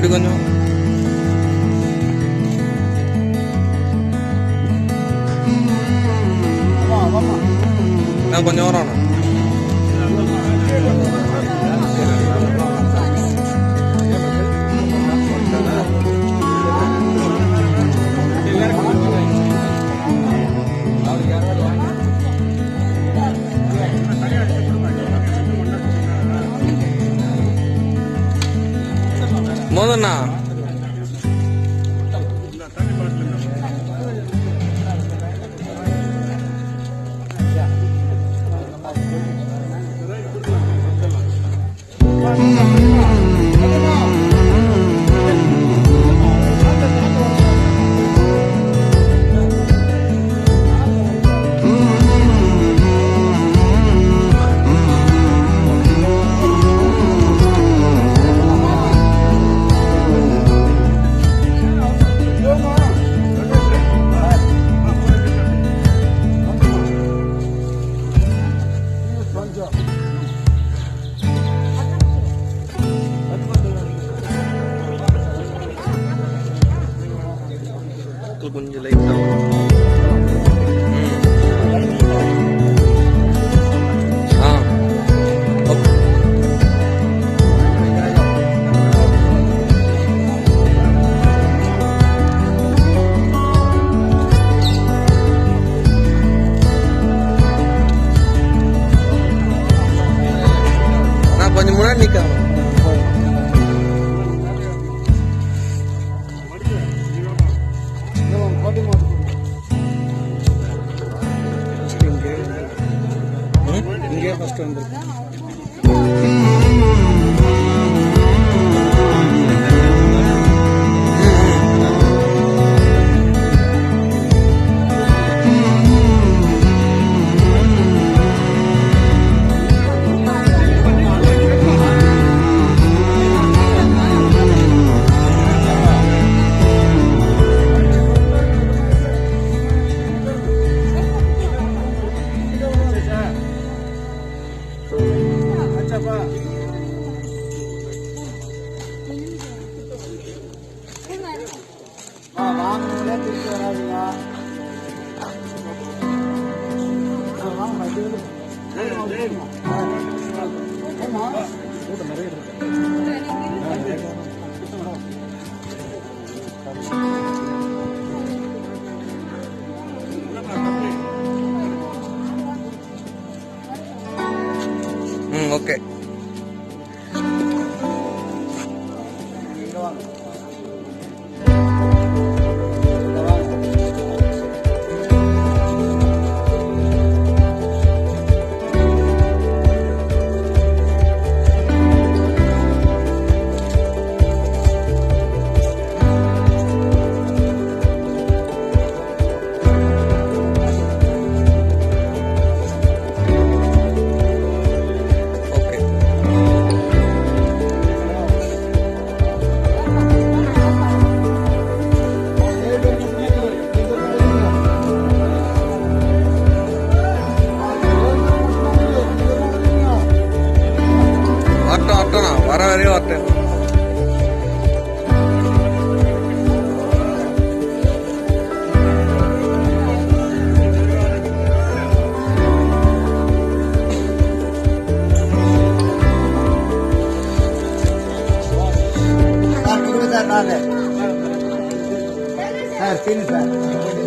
എടുക്കുന്നു ഞാൻ കൊഞ്ഞോറാണോ বন্ধ না। Burgundy light down. 好的，好的，வாங்கினே திருப்பி வராதுங்க ம் okay okay. para vermeye baktı. Takip eder abi. Tersiniz.